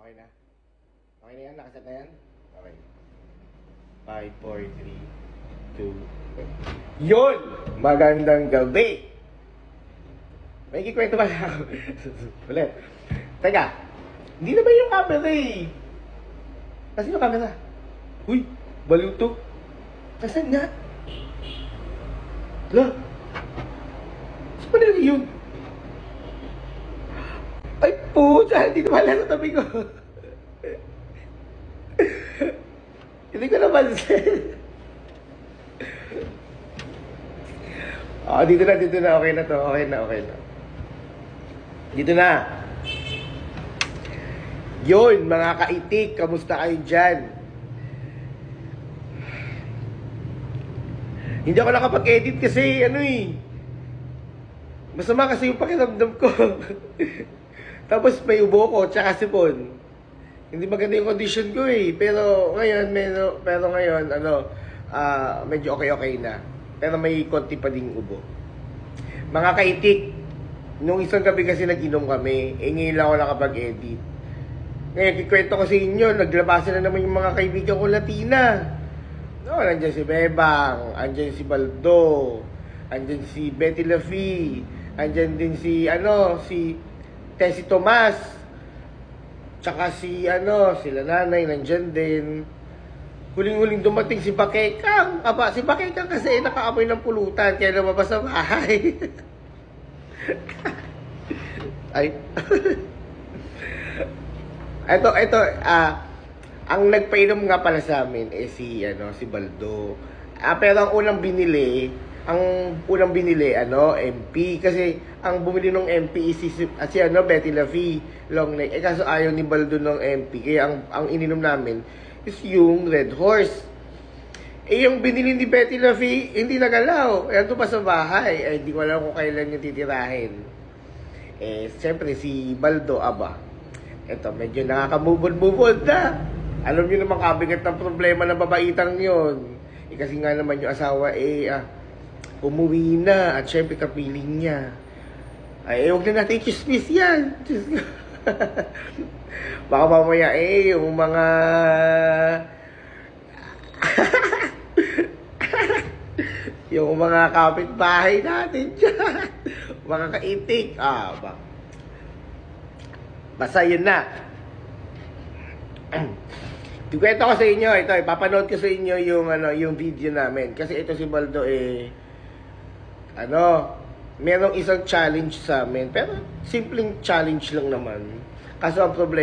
Okay na? Okay na yan? Nakaset na yan? Okay. 5, 4, 3, 2, Yun! Magandang gabi! May kikwento ba ako? Ulit. Teka, hindi na ba yung camera eh? Kasi yung camera? Uy, baliw to. Nasaan nga? Hala? Saan ba nila yun? Ay, puta! Hindi na pala sa tabi ko. Hindi ko napansin. Ah, dito na, dito na. Okay na to. Okay na, okay na. Dito na. Yun, mga kaitik. Kamusta kayo dyan? Hindi ako nakapag-edit kasi, ano eh. Masama kasi yung pakiramdam ko. Tapos may ubo ko, tsaka sipon. Hindi maganda yung condition ko eh. Pero ngayon, pero, pero ngayon, ano, ah, medyo okay-okay na. Pero may konti pa ding ubo. Mga kaitik, nung isang gabi kasi nag-inom kami, eh ngayon lang ako nakapag-edit. Ngayon, kikwento ko sa inyo, naglabasan na naman yung mga kaibigan ko Latina. No, nandiyan si Bebang, andyan si Baldo, andyan si Betty Lafi, andyan din si, ano, si Tessie Tomas, tsaka si, ano, sila nanay, nandyan din. Huling-huling dumating si Bakekang. Aba, si Bakekang kasi nakaamoy ng pulutan, kaya lumabas sa bahay. Ay. ito, ito, ah, ang nagpainom nga pala sa amin eh si, ano, si Baldo. Ah, pero ang unang binili, ang unang binili, ano, MP. Kasi ang bumili ng MP is si, si ano, Betty Lafi, long neck. Eh, kaso ayaw ni Baldo ng MP. Kaya ang, ang ininom namin is yung Red Horse. Eh, yung binili ni Betty Lafi, hindi nagalaw. Eh, ito pa sa bahay. Eh, hindi ko alam kung kailan yung titirahin. Eh, siyempre, si Baldo, aba. Ito, medyo nakakamubod-bubod na. Alam niyo naman kabigat ng problema ng babaitang yon. Eh, kasi nga naman yung asawa, eh, ah, umuwi na. At syempre, kapiling niya. Ay, huwag na natin i-chismis yan. Ko. Baka mamaya, eh, yung mga... yung mga kapitbahay natin dyan. mga kaitik. Ah, ba. Basta yun na. Ikwento ko sa inyo, ito, ipapanood ko sa inyo yung, ano, yung video namin. Kasi ito si Baldo, eh, ano, merong isang challenge sa amin. Pero, simpleng challenge lang naman. Kaso ang problema,